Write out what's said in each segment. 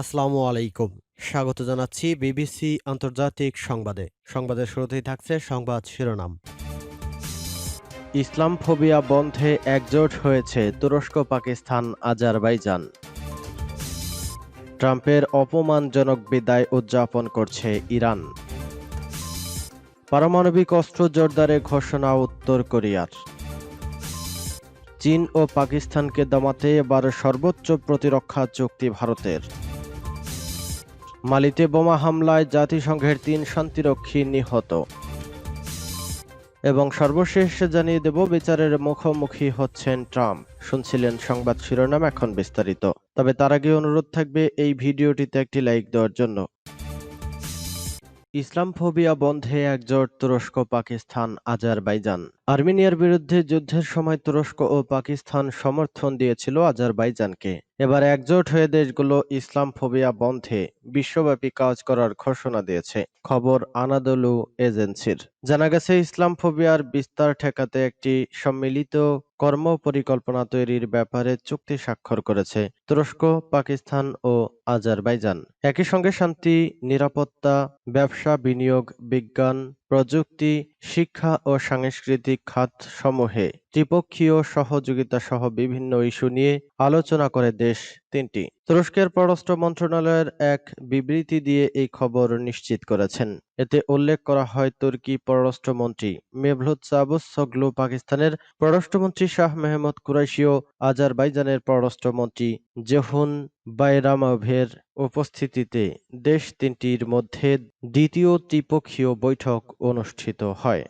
আসসালামু আলাইকুম। স্বাগত জানাচ্ছি বিবিসি আন্তর্জাতিক সংবাদে। সংবাদের শুরুতেই থাকছে সংবাদ শিরোনাম। ইসলাম ফোবিয়া বন্ধে একজোট হয়েছে তুরস্ক, পাকিস্তান, আজারবাইজান। ট্রাম্পের অপমানজনক বিদায় উদযাপন করছে ইরান। পারমাণবিক অস্ত্র জোরদারে ঘোষণা উত্তর কোরিয়ার। চীন ও পাকিস্তানকে দমাতে এবার সর্বোচ্চ প্রতিরক্ষা চুক্তি ভারতের। মালিতে বোমা হামলায় জাতিসংঘের তিন শান্তিরক্ষী নিহত। এবং সর্বশেষ জানিয়ে দেব, বিচারের মুখোমুখি হচ্ছেন ট্রাম্প। শুনছিলেন সংবাদ শিরোনাম, এখন বিস্তারিত। তবে তার আগে অনুরোধ থাকবে এই ভিডিওটিতে একটি লাইক দেওয়ার জন্য। ইসলাম ফোবিয়া বন্ধে একজোট তুরস্ক, পাকিস্তান, আজারবাইজান। আর্মেনিয়ার বিরুদ্ধে যুদ্ধের সময় তুরস্ক ও পাকিস্তান সমর্থন দিয়েছিল আজারবাইজানকে। এবার একজোট হয়ে দেশগুলো ইসলাম ফোবিয়া বন্ধে বিশ্বব্যাপী কাজ করার ঘোষণা দিয়েছে, খবর আনাদলু এজেন্সির। জানা গেছে ইসলাম ফোবিয়ার বিস্তার ঠেকাতে একটি সম্মিলিত কর্ম পরিকল্পনা তৈরির ব্যাপারে চুক্তি স্বাক্ষর করেছে তুরস্ক, পাকিস্তান ও আজারবাইজান। একই সঙ্গে শান্তি, নিরাপত্তা, ব্যবসা, বিনিয়োগ, বিজ্ঞান প্রযুক্তি, শিক্ষা ও সাংস্কৃতিক খাত সমূহে ত্রিপক্ষীয় সহযোগিতা সহ বিভিন্ন ইস্যু নিয়ে আলোচনা করে দেশ তিনটি। তুরস্কের পররাষ্ট্র মন্ত্রণালয়ের এক বিবৃতি দিয়ে এই খবর নিশ্চিত করেছেন। এতে উল্লেখ করা হয়, তুর্কি পররাষ্ট্রমন্ত্রী মেভলুত চাবুসগ্লু পাকিস্তানের পররাষ্ট্রমন্ত্রী শাহ মেহমুদ কুরাইশি ও আজারবাইজানের পররাষ্ট্রমন্ত্রী জেহুন বাইরামভের উপস্থিতিতে দেশ তিনটির মধ্যে দ্বিতীয় ত্রিপক্ষীয় বৈঠক অনুষ্ঠিত হয়।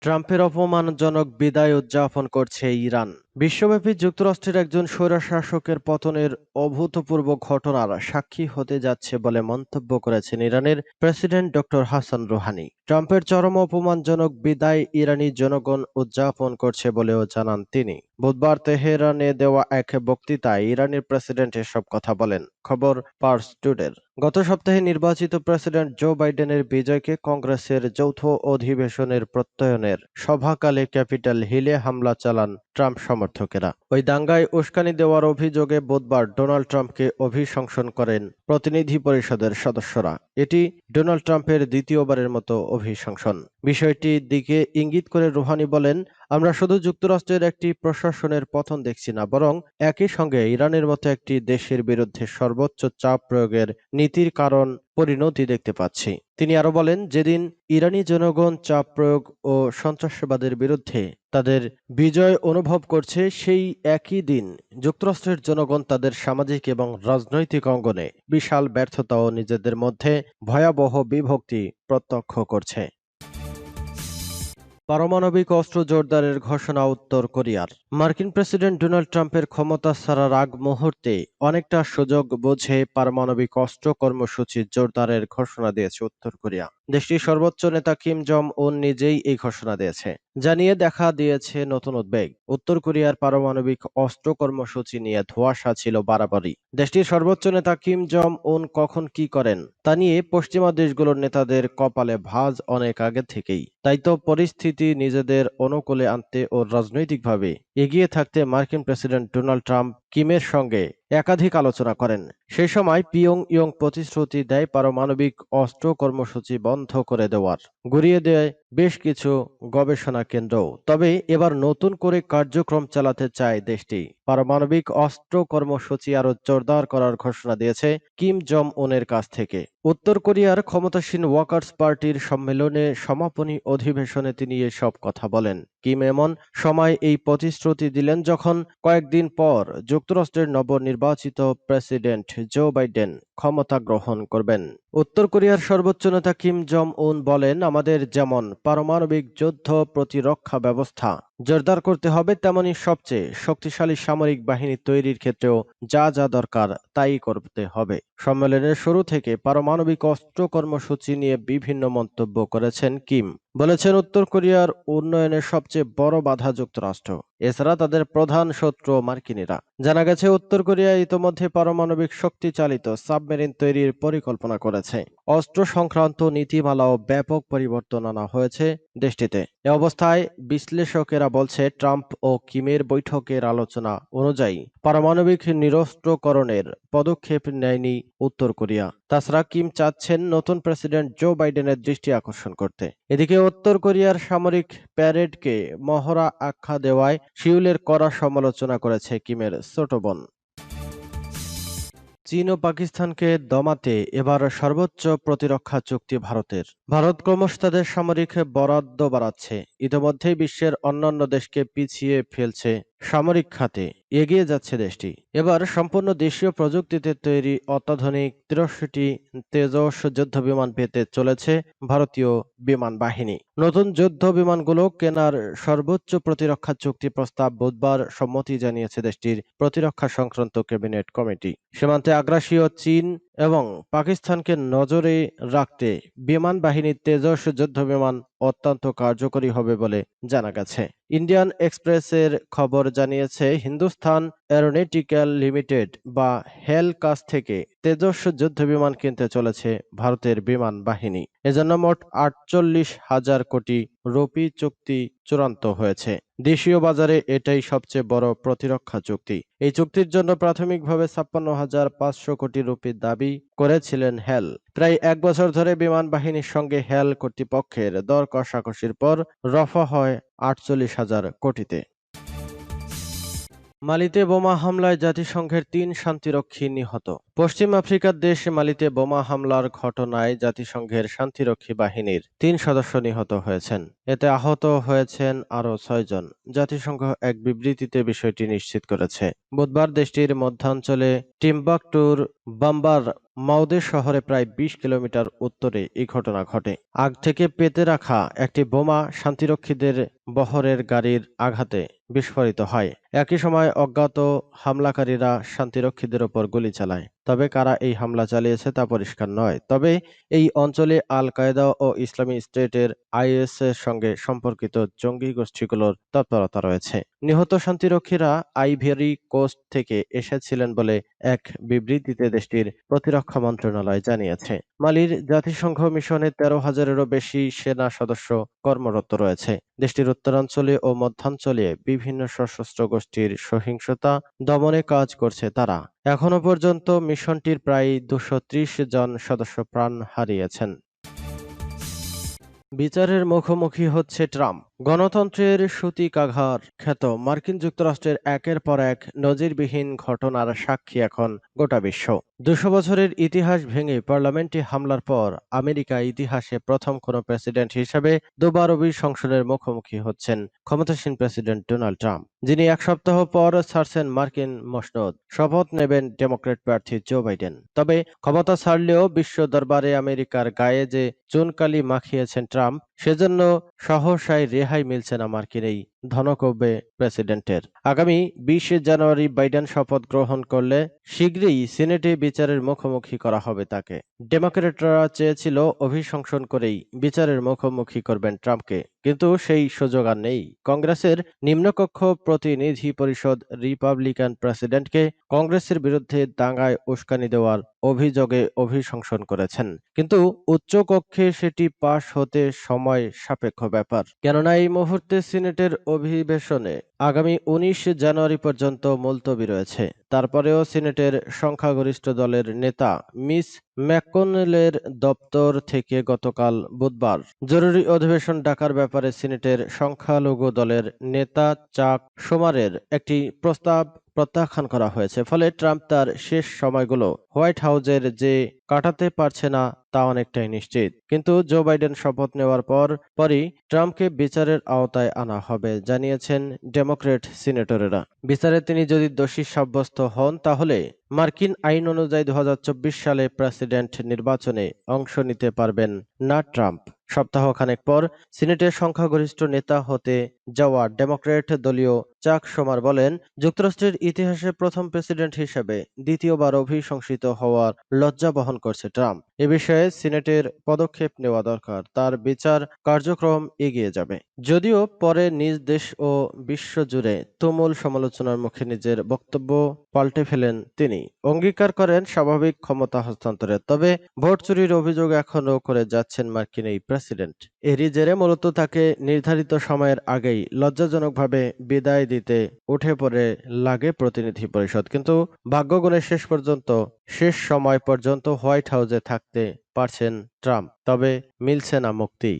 ট্রাম্পের অপমানজনক বিদায় উদযাপন করছে ইরান। বিশ্বব্যাপী যুক্তরাষ্ট্রের একজন স্বৈরশাসকের পতনের অভূতপূর্ব ঘটনার সাক্ষী হতে যাচ্ছে বলে মন্তব্য করেছেন ইরানের প্রেসিডেন্ট ডক্টর হাসান রুহানি। ট্রাম্পের চরম অপমানজনক বিদায় ইরানি জনগণ উদযাপন করছে বলেও জানান তিনি। বুধবার তেহরানে দেওয়া এক বক্তৃতায় ইরানের প্রেসিডেন্ট এসব কথা বলেন। খবর পার্স টুডের। গত সপ্তাহে নির্বাচিত প্রেসিডেন্ট জো বাইডেনের বিজয়কে কংগ্রেসের যৌথ অধিবেশনের প্রত্যয়নের সভাকালে ক্যাপিটাল হিলে হামলা চালান ট্রাম্প সমর্থকেরা। ওই দাঙ্গায় উস্কানি দেওয়ার অভিযোগে বুধবার ডোনাল্ড ট্রাম্পকে অভিশংসন করেন প্রতিনিধি পরিষদের সদস্যরা। এটি ডোনাল্ড ট্রাম্পের দ্বিতীয়বারের মতো অভিশংসন। বিষয়টির দিকে ইঙ্গিত করে রুহানি বলেন আমরা শুধু যুক্তরাষ্ট্রের একটি প্রশাসনের পতন দেখছি না, বরং একই সঙ্গে ইরানের মতো একটি দেশের বিরুদ্ধে সর্বোচ্চ চাপ প্রয়োগের নীতির কারণ পরিণতি দেখতে পাচ্ছি। তিনি আরও বলেন, যেদিন ইরানি জনগণ চাপ প্রয়োগ ও সন্ত্রাসবাদের বিরুদ্ধে তাদের বিজয় অনুভব করছে, সেই একই দিন যুক্তরাষ্ট্রের জনগণ তাদের সামাজিক এবং রাজনৈতিক অঙ্গনে বিশাল ব্যর্থতা ও নিজেদের মধ্যে ভয়াবহ বিভক্তি প্রত্যক্ষ করছে। পারমাণবিক অস্ত্র জোরদারের ঘোষণা উত্তর কোরিয়ার। মার্কিন প্রেসিডেন্ট ডোনাল্ড ট্রাম্পের ক্ষমতা ছাড়ার আগ মুহূর্তে অনেকটা সুযোগ বুঝে পারমাণবিক অস্ত্র কর্মসূচি জোরদারের ঘোষণা দিয়েছে উত্তর কোরিয়া। দেশটির সর্বোচ্চ নেতা কিম জং উন নিজেই এই ঘোষণা দিয়েছে। জানিয়ে দেখা দিয়েছে নতুন উদ্বেগ। উত্তর কোরিয়ার পারমাণবিক অস্ত্র কর্মসূচি নিয়ে ধোঁয়াশা ছিল বাড়াবাড়ি। দেশটির সর্বোচ্চ নেতা কিম জং উন কখন কি করেন, তা নিয়ে পশ্চিমা দেশগুলোর নেতাদের কপালে ভাঁজ অনেক আগে থেকেই। তাই তো পরিস্থিতি নিজেদের অনুকূলে আনতে ও রাজনৈতিকভাবে এগিয়ে থাকতে মার্কিন প্রেসিডেন্ট ডোনাল্ড ট্রাম্প কিমের সঙ্গে একাধিক আলোচনা করেন। সে সময় পিয়ং ইয়ং প্রতিশ্রুতি দেয় পারমাণবিক অস্ত্র কর্মসূচি বন্ধ করে দেওয়ার। ঘুরিয়ে দেয় বেশ কিছু গবেষণা কেন্দ্র তবে এবার নতুন করে কার্যক্রম চালাতে চায় দেশটি। পারমাণবিক অস্ত্র কর্মসূচি আরও জোরদার করার ঘোষণা দিয়েছে কিম জম উনের কাছ থেকে। উত্তর কোরিয়ার ক্ষমতাসীন ওয়ার্কার্স পার্টির সম্মেলনে সমাপনী অধিবেশনে তিনি এসব কথা বলেন। কিম এমন সময় এই প্রতিশ্রুতি দিলেন যখন কয়েকদিন পর যুক্তরাষ্ট্রের নবনির্বাচিত প্রেসিডেন্ট জো বাইডেন ক্ষমতা গ্রহণ করবেন। উত্তর কোরিয়ার সর্বোচ্চ নেতা কিম জম উন বলেন, আমাদের যেমন পারমাণবিক যুদ্ধ প্রতিরক্ষা ব্যবস্থা জোরদার করতে হবে, তেমনি সবচেয়ে শক্তিশালী সামরিক বাহিনী তৈরির ক্ষেত্রেও যা যা দরকার তাই করতে হবে। সম্মেলনের শুরু থেকে পারমাণবিক অস্ত্র কর্মসূচি নিয়ে বিভিন্ন মন্তব্য করেছেন কিম। বলেছেন, উত্তর কোরিয়ার উন্নয়নের সবচেয়ে বড় বাধা যুক্তরাষ্ট্র। এছাড়া তাদের প্রধান শত্রু মার্কিনীরা। জানা গেছে, উত্তর কোরিয়া ইতোমধ্যে পারমাণবিক শক্তি চালিত সাবমেরিন তৈরির পরিকল্পনা করেছে। অস্ত্র সংক্রান্ত নীতিমালাও ব্যাপক পরিবর্তন আনা হয়েছে দেশটিতে। এ অবস্থায় বিশ্লেষকেরা বলছে, ট্রাম্প ও কিমের বৈঠকের আলোচনা অনুযায়ী পারমাণবিক নিরস্ত্রকরণের পদক্ষেপ নেয়নি উত্তর কোরিয়া। তাছাড়া কিম চাচ্ছেন নতুন প্রেসিডেন্ট জো বাইডেনের দৃষ্টি আকর্ষণ করতে। এদিকে উত্তর কোরিয়ার সামরিক প্যারেডকে মহড়া আখ্যা দেওয়ায় শিউলের কড়া সমালোচনা করেছে কিমের ছোট বোন। চীন ও পাকিস্তানকে দমাতে এবার সর্বোচ্চ প্রতিরক্ষা চুক্তি ভারতের। ভারত ক্রমশ তাদের সামরিক বরাদ্দ বাড়াচ্ছে। ইতিমধ্যেই বিশ্বের অন্যান্য দেশকে পিছিয়ে ফেলছে সামরিক খাতে এগিয়ে যাচ্ছে দেশটি। এবার সম্পূর্ণ দেশীয় প্রযুক্তিতে তৈরি অত্যাধুনিক তিরাশিটি তেজস যুদ্ধ বিমান পেতে চলেছে ভারতীয় বিমান বাহিনী। নতুন যুদ্ধ বিমানগুলো কেনার সর্বোচ্চ প্রতিরক্ষা চুক্তি প্রস্তাব বুধবার সম্মতি জানিয়েছে দেশটির প্রতিরক্ষা সংক্রান্ত ক্যাবিনেট কমিটি। সীমান্তে আগ্রাসীয় চীন এবং পাকিস্তানকে নজরে রাখতে বিমান বাহিনীর তেজস যুদ্ধ বিমান অত্যন্ত কার্যকরী হবে বলে জানা গেছে। ইন্ডিয়ান এক্সপ্রেসের খবর জানিয়েছে হিন্দুস্তান অ্যারোনেটিক্যাল লিমিটেড বা হেল কাছ থেকে তেজস যুদ্ধ বিমান কিনতে চলেছে ভারতের বিমান বাহিনী। এজন্য মোট আটচল্লিশ হাজার কোটি রুপি চুক্তি চূড়ান্ত হয়েছে। দেশীয় বাজারে এটাই সবচেয়ে বড় প্রতিরক্ষা চুক্তি। এই চুক্তির জন্য প্রাথমিকভাবে ছাপ্পান্ন হাজার পাঁচশো কোটি রুপি দাবি করেছিলেন হেল প্রায় এক বছর ধরে বিমান বাহিনীর সঙ্গে হেল কর্তৃপক্ষের দর কষাকষির পর রফা হয় আটচল্লিশ হাজার কোটিতে। মালিতে বোমা হামলায় জাতিসংঘের তিন শান্তিরক্ষী নিহত। পশ্চিম আফ্রিকার দেশ মালিতে বোমা হামলার ঘটনায় জাতিসংঘের শান্তিরক্ষী বাহিনীর তিন সদস্য নিহত হয়েছেন। এতে আহত হয়েছেন আরও ছয়জন জাতিসংঘ এক বিবৃতিতে বিষয়টি নিশ্চিত করেছে। বুধবার দেশটির মধ্যাঞ্চলে টিম্বাকটুর বাম্বার মাউদে শহরে প্রায় ২০ কিলোমিটার উত্তরে এই ঘটনা ঘটে। আগ থেকে পেতে রাখা একটি বোমা শান্তিরক্ষীদের বহরের গাড়ির আঘাতে বিস্ফোরিত হয়। একই সময় অজ্ঞাত হামলাকারীরা শান্তিরক্ষীদের ওপর গুলি চালায়। তবে কারা এই হামলা চালিয়েছে তা পরিষ্কার নয়। তবে এই অঞ্চলে আল কায়দা ও ইসলামী স্টেটের আইএস এর সঙ্গে সম্পর্কিত জঙ্গি গোষ্ঠীগুলোর তৎপরতা রয়েছে। নিহত শান্তিরক্ষীরা আইভেরি কোস্ট থেকে এসেছিলেন বলে এক বিবৃতিতে দেশটির প্রতিরক্ষা মন্ত্রণালয় জানিয়েছে। মালির জাতিসংঘ মিশনে তেরো হাজারেরও বেশি সেনা সদস্য কর্মরত রয়েছে। দেশটির উত্তরাঞ্চলে ও মধ্যাঞ্চলে বিভিন্ন সশস্ত্র গোষ্ঠীর সহিংসতা দমনে কাজ করছে তারা। এখনও পর্যন্ত মিশনটির প্রায় দুশো জন সদস্য প্রাণ হারিয়েছেন। বিচারের মুখোমুখি হচ্ছে ট্রাম্প। গণতন্ত্রের সূতিকাঘার খ্যাত মার্কিন যুক্তরাষ্ট্রের একের পর এক নজিরবিহীন ঘটনার সাক্ষী এখন গোটা বিশ্ব। দুশো বছরের ইতিহাস ভেঙে পার্লামেন্টে হামলার পর আমেরিকা ইতিহাসে প্রথম কোনো প্রেসিডেন্ট হিসেবে দুবার সংসদের মুখোমুখি হচ্ছেন ক্ষমতাসীন প্রেসিডেন্ট ডোনাল্ড ট্রাম্প, যিনি এক সপ্তাহ পর ছাড়ছেন মার্কিন মসনদ। শপথ নেবেন ডেমোক্রেট প্রার্থী জো বাইডেন। তবে ক্ষমতা ছাড়লেও বিশ্ব দরবারে আমেরিকার গায়ে যে চুনকালি মাখিয়েছেন ট্রাম্প সেজন্য সহসায় রেহাই মিলছে না মার্কিন এই ধনকব্যে প্রেসিডেন্টের। আগামী বিশে জানুয়ারি বাইডেন শপথ গ্রহণ করলে শীঘ্রই সিনেটে বিচারের মুখোমুখি করা হবে তাকে। ডেমোক্রেটরা চেয়েছিল অভিশংসন করেই বিচারের মুখোমুখি করবেন ট্রাম্পকে, কিন্তু সেই সুযোগ আর নেই। কংগ্রেসের নিম্নকক্ষ প্রতিনিধি পরিষদ রিপাবলিকান প্রেসিডেন্টকে কংগ্রেসের বিরুদ্ধে দাঙ্গায় উস্কানি দেওয়ার অভিযোগে অভিশংসন করেছেন। কিন্তু উচ্চকক্ষে সেটি পাশ হতে সময় সাপেক্ষ ব্যাপার। কেননা এই মুহূর্তে সিনেটের অধিবেশনে আগামী উনিশ জানুয়ারি পর্যন্ত মুলতবি রয়েছে। তারপরেও সিনেটের সংখ্যাগরিষ্ঠ দলের নেতা মিস ম্যাকনেলের দপ্তর থেকে গতকাল বুধবার জরুরি অধিবেশন ডাকার ব্যাপারে সিনেটের সংখ্যালঘু দলের নেতা চাক সোমারের একটি প্রস্তাব প্রত্যাখ্যান করা হয়েছে। ফলে ট্রাম্প তার শেষ সময়গুলো হোয়াইট হাউজের যে কাটাতে পারছে না, তা অনেকটাই নিশ্চিত। কিন্তু জো বাইডেন শপথ নেওয়ার পর পরই ট্রাম্পকে বিচারের আওতায় আনা হবে, জানিয়েছেন ডেমোক্রেট সিনেটরেরা। বিচারে তিনি যদি দোষী সাব্যস্ত হন, তাহলে মার্কিন আইন অনুযায়ী দু হাজার চব্বিশ সালে প্রেসিডেন্ট নির্বাচনে অংশ নিতে পারবেন না ট্রাম্প। সপ্তাহখানেক পর সিনেটের সংখ্যাগরিষ্ঠ নেতা হতে যাওয়া ডেমোক্র্যাট দলীয় চাক সোমার বলেন, যুক্তরাষ্ট্রের ইতিহাসে প্রথম প্রেসিডেন্ট হিসেবে দ্বিতীয়বার অভিশংসিত হওয়ার লজ্জা বহন করছে ট্রাম্প। এ বিষয়ে সিনেটের পদক্ষেপ নেওয়া দরকার, তার বিচার কার্যক্রম এগিয়ে যাবে। যদিও পরে নিজ দেশ ও বিশ্বজুড়ে তুমুল সমালোচনার মুখে নিজের বক্তব্য পাল্টে ফেলেন তিনি। অঙ্গীকার করেন স্বাভাবিক ক্ষমতা হস্তান্তরের, তবে ভোট চুরির অভিযোগ এখনও করে যাচ্ছেন মার্কিন এই প্রেসিডেন্ট। এরই জেরে মূলত তাকে নির্ধারিত সময়ের আগেই লজ্জাজনকভাবে বিদায় দিতে উঠে পড়ে লাগে প্রতিনিধি পরিষদ। কিন্তু ভাগ্যগুণে শেষ পর্যন্ত, শেষ সময় পর্যন্ত হোয়াইট হাউসে থাকতে পারছেন ট্রাম্প। তবে মিলছে না মুক্তি।